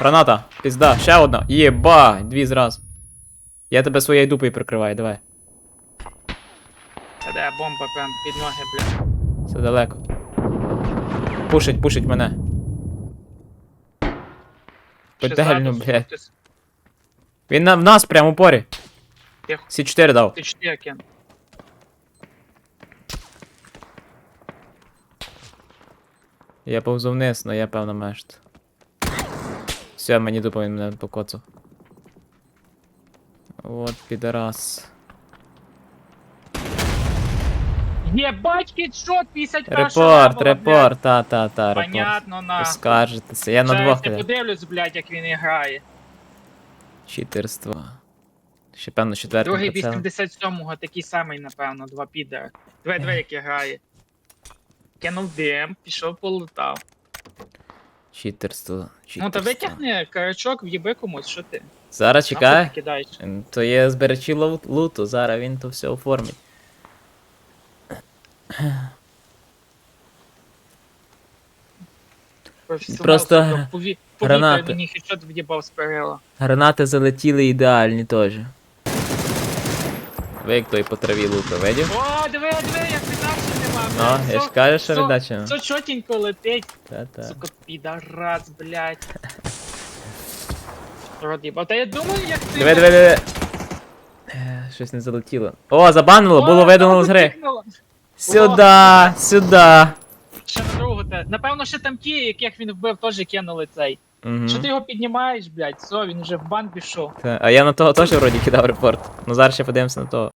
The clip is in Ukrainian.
Граната, пізда, ще одна. Єба, дві зразу. Я тебе своєю дупою прикриваю, давай. Та де бомба прям під ноги, бля. Все далеко. Пушить, пушить мене. Ще Петельну, блядь. Він на, в нас прямо у порі. Тихо. Сі 4 дав. Ти чотири кину. Я повзу вниз, но я певно мешт. Все, мені дупа він мене покоцав. От підарас. Єбать, хедшот 50 Репорт, репорт, та, та, та, репорт. Понятно, на. Поскаржитися. Я на двох я подивлюсь, блядь, як він грає. Читерство. Ще певно четвертий Другий 87-го, такий самий, напевно, два підера. Две две, як грає. Кинув дим, пішов полутав. Читерство. Ну та читерство. витягни карачок, в'їби комусь, що ти? Зараз чекай. То є збирачі лу- луту, зараз він то все оформить. Просто пові- гранати. мені хедшот в'їбав з перила. Гранати залетіли ідеальні теж. Ви як той по траві лупи, видів? О, диви, диви, нема. Ну, я ж кажу, що віддачі нема. Все чотенько летить, Та-та. сука, підарас, блядь. Рот їбав. Та я думаю, як ти... Диви, диви, диви. Е, Щось не залетіло. О, забанило, було видано з гри. Сюда, сюда. Ще на другу те. Напевно, ще там ті, яких він вбив, теж кинули цей. Мгм. Що ти його піднімаєш, блядь? Все, він вже в бан пішов. Та, А я на того теж вроді кидав репорт. Ну зараз ще подивимося на того.